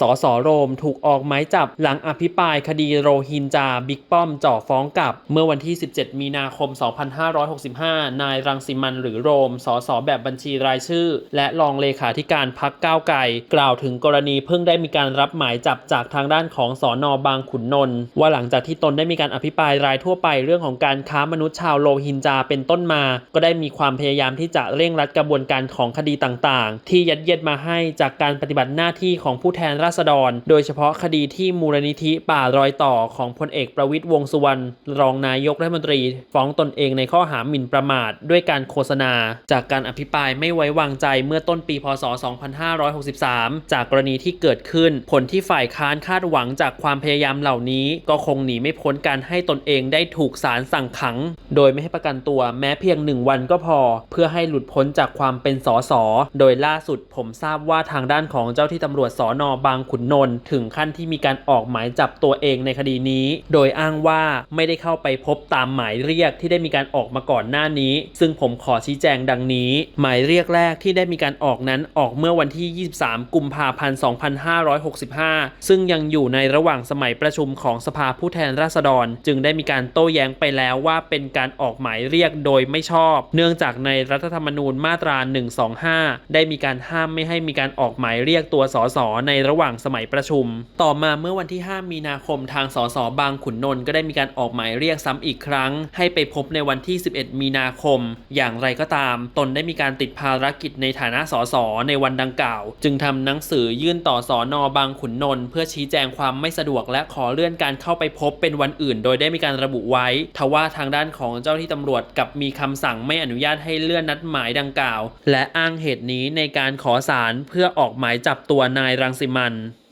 สสโรมถูกออกหมายจับหลังอภิปรายคดีโรฮินจาบิ๊กป้อมจ่อฟ้องกลับ เมื่อวันที่ 17 มีนาคม 2565 นายรังสิมันหรือโรม สสแบบบัญชีรายชื่อ และรองเลขาธิการพักก้าวไกลกล่าวถึงกรณีเพิ่งได้มีการรับหมายจับจากทางด้านของสอนอบางขุนนนท์ว่าหลังจากที่ตนได้มีการอภิปรายรายทั่วไปเรื่องของการค้ามนุษย์ชาวโรฮินจาเป็นต้นมา ก็ได้มีความพยายามที่จะเร่งรัดกระบวนการของคดีต่างๆ ที่ยัดเยียดมาให้จากการปฏิบัติหน้าที่ของผู้แทนราษฎร โดยเฉพาะคดีที่มูลนิธิป่ารอยต่อของพลเอกประวิตยวงสุวรรณรองนายกรัฐมนตรี ฟ้องตนเองในข้อหาหมิ่นประมาท ด้วยการโฆษณา จากการอภิปรายไม่ไว้วางใจเมื่อต้นปีพศ 2563 จากกรณีที่เกิดขึ้น ผลที่ฝ่ายค้านคาดหวังจากความพยายามเหล่านี้ก็คงหนีไม่พ้นการให้ตนเองได้ถูกศาลสั่งขัง โดยไม่ให้ประกันตัวแม้เพียงหนึ่งวันก็พอ เพื่อให้หลุดพ้นจากความเป็นสส โดยล่าสุดผมทราบว่าทางด้านของเจ้าที่ตำรวจสอนอบางขุนนนท์ถึงขั้นที่มีการออกหมายจับตัวเองในคดีนี้ โดยอ้างว่าไม่ได้เข้าไปพบตามหมายเรียกที่ได้มีการออกมาก่อนหน้านี้ ซึ่งผมขอชี้แจงดังนี้ หมายเรียกแรกที่ได้มีการออกนั้นออกเมื่อวันที่ 23 กุมภาพันธ์ 2565 ซึ่งยังอยู่ในระหว่างสมัยประชุมของสภาผู้แทนราษฎร จึงได้มีการโต้แย้งไปแล้วว่าเป็นการออกหมายเรียกโดยไม่ชอบ เนื่องจากในรัฐธรรมนูญมาตรา 125 ได้มีการห้ามไม่ให้มีการออกหมายเรียกตัวสสในระหว่างสมัยประชุม ต่อมาเมื่อวันที่ 5 มีนาคมทางสสบางขุนนนท์ก็ได้มีการออกหมายเรียกซ้ำอีกครั้ง ให้ไปพบในวันที่ 11 มีนาคม อย่างไรก็ตาม ตนได้มีการติดภารกิจในฐานะสสในวันดังกล่าว จึงทำหนังสือยื่นต่อสอนอบางขุนนนท์เพื่อชี้แจงความไม่สะดวกและขอเลื่อนการเข้าไปพบเป็นวันอื่น โดยได้มีการระบุไว้ ทว่าทางด้านของเจ้าที่ตำรวจกับมีคำสั่งไม่อนุญาตให้เลื่อนนัดหมายดังกล่าว และอ้างเหตุนี้ในการขอศาลเพื่อออกหมายจับตัวนายรังสิมัน one